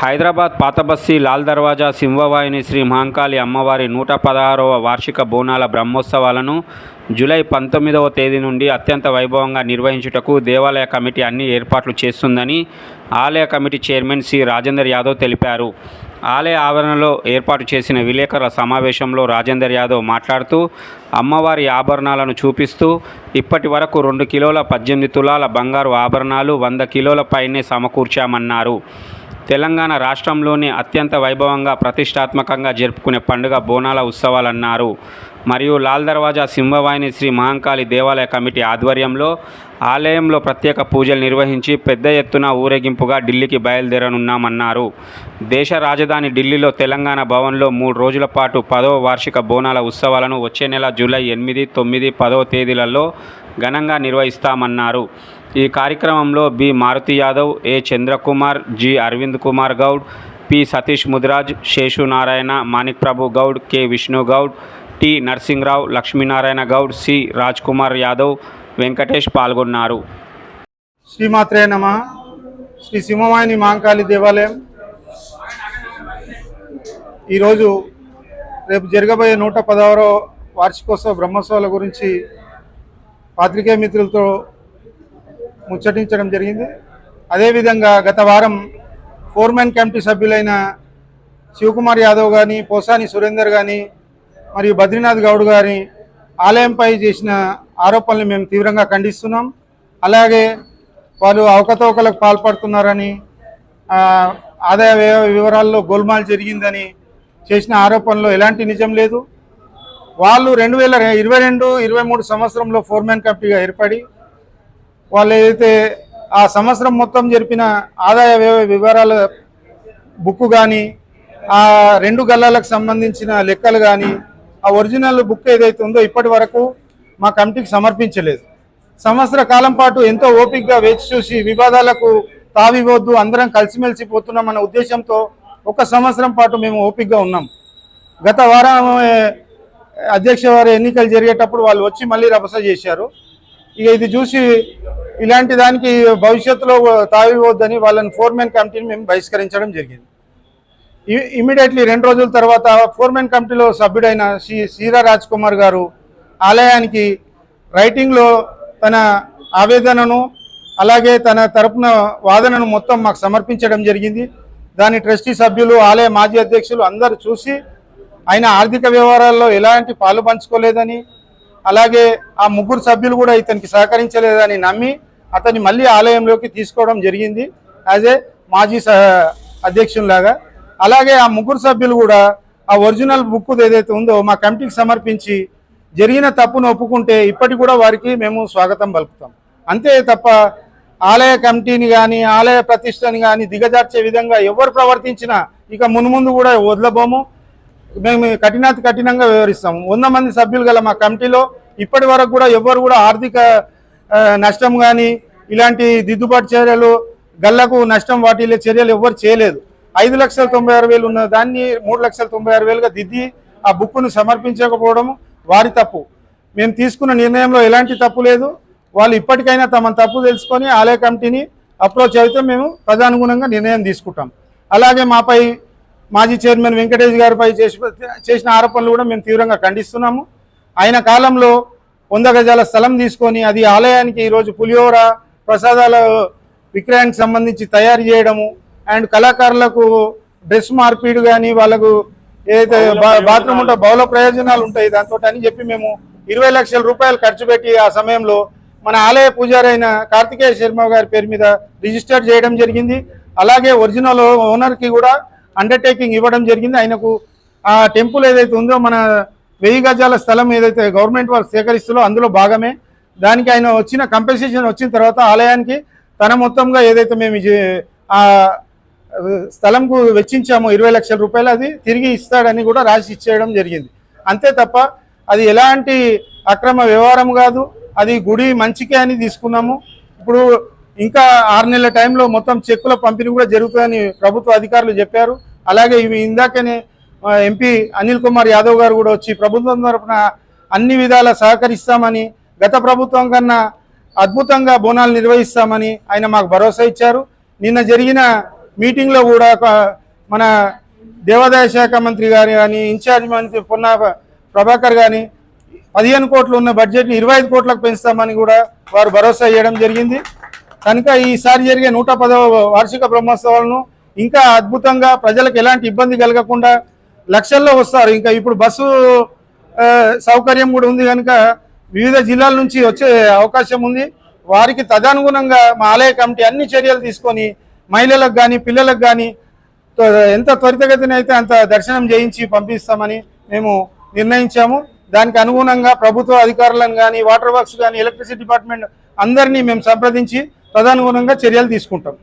హైదరాబాద్ పాతబస్సి లాల్ దర్వాజా సింహవాహిని శ్రీ మహంకాళి అమ్మవారి నూట పదహారవ వార్షిక బోనాల బ్రహ్మోత్సవాలను జూలై పంతొమ్మిదవ తేదీ నుండి అత్యంత వైభవంగా నిర్వహించుటకు దేవాలయ కమిటీ అన్ని ఏర్పాట్లు చేస్తుందని ఆలయ committee chairman C Rajender Yadav తెలిపారు. ఆలయ ఆవరణలో ఏర్పాటు చేసిన విలేకరుల సమావేశంలో రాజేందర్ యాదవ్ మాట్లాడుతూ అమ్మవారి ఆభరణాలను చూపిస్తూ ఇప్పటి వరకు రెండు కిలోల పద్దెనిమిది తులాల బంగారు ఆభరణాలు వంద కిలోల పైనే సమకూర్చామన్నారు. తెలంగాణ రాష్ట్రంలోని అత్యంత వైభవంగా ప్రతిష్టాత్మకంగా జరుపుకునే పండుగ బోనాల ఉత్సవాలన్నారు. మరియు లాల్ దర్వాజా సింహవాహిని శ్రీ మహంకాళి దేవాలయ కమిటీ ఆధ్వర్యంలో ఆలయంలో ప్రత్యేక పూజలు నిర్వహించి పెద్ద ఎత్తున ఊరేగింపుగా ఢిల్లీకి బయలుదేరనున్నామన్నారు. దేశ రాజధాని ఢిల్లీలో తెలంగాణ భవన్లో మూడు రోజుల పాటు పదవ వార్షిక బోనాల ఉత్సవాలను వచ్చే నెల జూలై ఎనిమిది తొమ్మిది పదవ తేదీలలో ఘనంగా నిర్వహిస్తామన్నారు. ఈ కార్యక్రమంలో B. Maruthi Yadav A. Chandrakumar G. Aravind Kumar Goud P. Satish Mudiraj Seshu Narayana Manik Prabhu Goud K. Vishnu Goud T. Narasimharao Lakshminarayana Goud C. Raj Kumar Yadav Venkatesh పాల్గొన్నారు. శ్రీమాత్రే నమ. శ్రీ సింహవాహిని మాంకాళి దేవాలయం. ఈరోజు రేపు జరగబోయే నూట పదహారో వార్షికోత్సవ బ్రహ్మోత్సవాల గురించి పాత్రికేయ మిత్రులతో ముచ్చటించడం జరిగింది. అదేవిధంగా గత వారం ఫోర్మెన్ కమిటీ సభ్యులైన శివకుమార్ యాదవ్ కానీ పోసాని సురేందర్ కానీ మరియు బద్రీనాథ్ గౌడ్ గారి ఆలయంపై చేసిన ఆరోపణలు మేము తీవ్రంగా ఖండిస్తున్నాం. అలాగే వాళ్ళు అవకతవకలకు పాల్పడుతున్నారని ఆదాయ వ్యయ వివరాల్లో గోల్మాల్ జరిగిందని చేసిన ఆరోపణలో ఎలాంటి నిజం లేదు. వాళ్ళు రెండు వేల ఇరవై రెండు ఇరవై మూడు సంవత్సరంలో ఫోర్మెన్ కమిటీగా ఏర్పడి వాళ్ళు ఏదైతే ఆ సంవత్సరం మొత్తం జరిపిన ఆదాయ వ్యయ వివరాల బుక్ కానీ ఆ రెండు గల్లాలకు సంబంధించిన లెక్కలు కానీ ఆ ఒరిజినల్ బుక్ ఏదైతే ఉందో ఇప్పటి వరకు మా కమిటీకి సమర్పించలేదు. సంవత్సర కాలం పాటు ఎంతో ఓపికగా వేచి చూసి వివాదాలకు తావివద్దు అందరం కలిసిమెలిసి పోతున్నాం అన్న ఉద్దేశంతో ఒక సంవత్సరం పాటు మేము ఓపికగా ఉన్నాం. గత వారం అధ్యక్ష వారి ఎన్నికలు జరిగేటప్పుడు వాళ్ళు వచ్చి మళ్ళీ రభస చేశారు. ఇక ఇది చూసి ఇలాంటి దానికి భవిష్యత్తులో తావివద్దని వాళ్ళని ఫోర్మెన్ కమిటీని మేము బహిష్కరించడం జరిగింది. ఇమీడియట్లీ రెండు రోజుల తర్వాత ఫోర్మెన్ కమిటీలో సభ్యుడైన శ్రీ సీరా రాజ్ కుమార్ గారు ఆలయానికి రైటింగ్లో తన ఆవేదనను అలాగే తన తరపున వాదనను మొత్తం మాకు సమర్పించడం జరిగింది. దాని ట్రస్టీ సభ్యులు ఆలయ మాజీ అధ్యక్షులు అందరూ చూసి ఆయన ఆర్థిక వ్యవహారాల్లో ఎలాంటి పాలు పంచుకోలేదని అలాగే ఆ ముగ్గురు సభ్యులు కూడా ఇతనికి సహకరించలేదని నమ్మి అతన్ని మళ్ళీ ఆలయంలోకి తీసుకోవడం జరిగింది యాజ్ ఏ మాజీ సహ అధ్యక్షునిలాగా. అలాగే ఆ ముగ్గురు సభ్యులు కూడా ఆ ఒరిజినల్ బుక్ ఏదైతే ఉందో మా కమిటీకి సమర్పించి జరిగిన తప్పును ఒప్పుకుంటే ఇప్పటికి కూడా వారికి మేము స్వాగతం పలుకుతాం. అంతే తప్ప ఆలయ కమిటీని కానీ ఆలయ ప్రతిష్టని కానీ దిగజార్చే విధంగా ఎవరు ప్రవర్తించినా ఇక మున్ముందు కూడా వదలబోము. మేము కఠినాతి కఠినంగా వివరిస్తాము వంద మంది సభ్యులు గల మా కమిటీలో ఇప్పటి వరకు కూడా ఎవరు కూడా ఆర్థిక నష్టం కానీ ఇలాంటి దిద్దుబాటు చర్యలు గల్లకు నష్టం వాటిల్లే చర్యలు ఎవ్వరు చేయలేదు. ఐదు లక్షల తొంభై ఆరు వేలు ఉన్న దాన్ని మూడు లక్షల తొంభై ఆరు వేలుగా దిద్ది ఆ బుక్ను సమర్పించకపోవడం వారి తప్పు. మేము తీసుకున్న నిర్ణయంలో ఎలాంటి తప్పు లేదు. వాళ్ళు ఇప్పటికైనా తమ తప్పు తెలుసుకొని ఆలయ కమిటీని అప్రోచ్ అయితే మేము తదనుగుణంగా నిర్ణయం తీసుకుంటాం. అలాగే మాపై మాజీ చైర్మన్ వెంకటేష్ గారిపై చేసి చేసిన ఆరోపణలు కూడా మేము తీవ్రంగా ఖండిస్తున్నాము. ఆయన కాలంలో వంద గజాల స్థలం తీసుకొని అది ఆలయానికి ఈరోజు పులిహోర ప్రసాదాల విక్రయానికి సంబంధించి తయారు చేయడము అండ్ కళాకారులకు డ్రెస్ మార్పిడి కానీ వాళ్ళకు ఏదైతే బాత్రూమ్ ఉంటే బహుళ ప్రయోజనాలు ఉంటాయి. దాంతో అని చెప్పి మేము ఇరవై లక్షల రూపాయలు ఖర్చు పెట్టి ఆ సమయంలో మన ఆలయ పూజారి అయిన కార్తికేయ శర్మ గారి పేరు మీద రిజిస్టర్ చేయడం జరిగింది. అలాగే ఒరిజినల్ ఓనర్కి కూడా అండర్టేకింగ్ ఇవ్వడం జరిగింది. ఆయనకు ఆ టెంపుల్ ఏదైతే ఉందో మన వెయ్యి గజాల స్థలం ఏదైతే గవర్నమెంట్ వాళ్ళు సేకరిస్తుందో అందులో భాగమే. దానికి ఆయన వచ్చిన కంపెన్సేషన్ వచ్చిన తర్వాత ఆలయానికి తన మొత్తంగా ఏదైతే మేము ఆ స్థలంకు వెచ్చించామో ఇరవై లక్షల రూపాయలు అది తిరిగి ఇస్తాడని కూడా రాసి ఇచ్చేయడం జరిగింది. అంతే తప్ప అది ఎలాంటి అక్రమ వ్యవహారం కాదు. అది గుడి మంచికే అని తీసుకున్నాము. ఇప్పుడు ఇంకా ఆరు నెలల టైంలో మొత్తం చెక్కుల పంపిణీ కూడా జరుగుతుందని ప్రభుత్వ అధికారులు చెప్పారు. అలాగే ఇవి ఇందాకనే ఎంపీ అనిల్ కుమార్ యాదవ్ గారు కూడా వచ్చి ప్రభుత్వం తరఫున అన్ని విధాల సహకరిస్తామని గత ప్రభుత్వం కన్నా అద్భుతంగా బోనాలు నిర్వహిస్తామని ఆయన మాకు భరోసా ఇచ్చారు. నిన్న జరిగిన మీటింగ్లో కూడా మన దేవాదాయ శాఖ మంత్రి గారు కానీ ఇన్ఛార్జ్ మంత్రి పొన్న ప్రభాకర్ కానీ పదిహేను కోట్లు ఉన్న బడ్జెట్ని ఇరవై ఐదు కోట్లకు పెంచుతామని కూడా వారు భరోసా ఇవ్వడం జరిగింది. కనుక ఈసారి జరిగే నూట పదవ వార్షిక బ్రహ్మోత్సవాలను ఇంకా అద్భుతంగా ప్రజలకు ఎలాంటి ఇబ్బంది కలగకుండా లక్షల్లో వస్తారు. ఇంకా ఇప్పుడు బస్సు సౌకర్యం కూడా ఉంది కనుక వివిధ జిల్లాల నుంచి వచ్చే అవకాశం ఉంది. వారికి తదనుగుణంగా మా ఆలయ కమిటీ అన్ని చర్యలు తీసుకొని మహిళలకు కానీ పిల్లలకు కానీ ఎంత త్వరితగతిన అయితే అంత దర్శనం చేయించి పంపిస్తామని మేము నిర్ణయించాము. దానికి అనుగుణంగా ప్రభుత్వ అధికారులను కానీ వాటర్ వర్క్స్ కానీ ఎలక్ట్రిసిటీ డిపార్ట్మెంట్ అందరినీ మేము సంప్రదించి తదనుగుణంగా చర్యలు తీసుకుంటాం.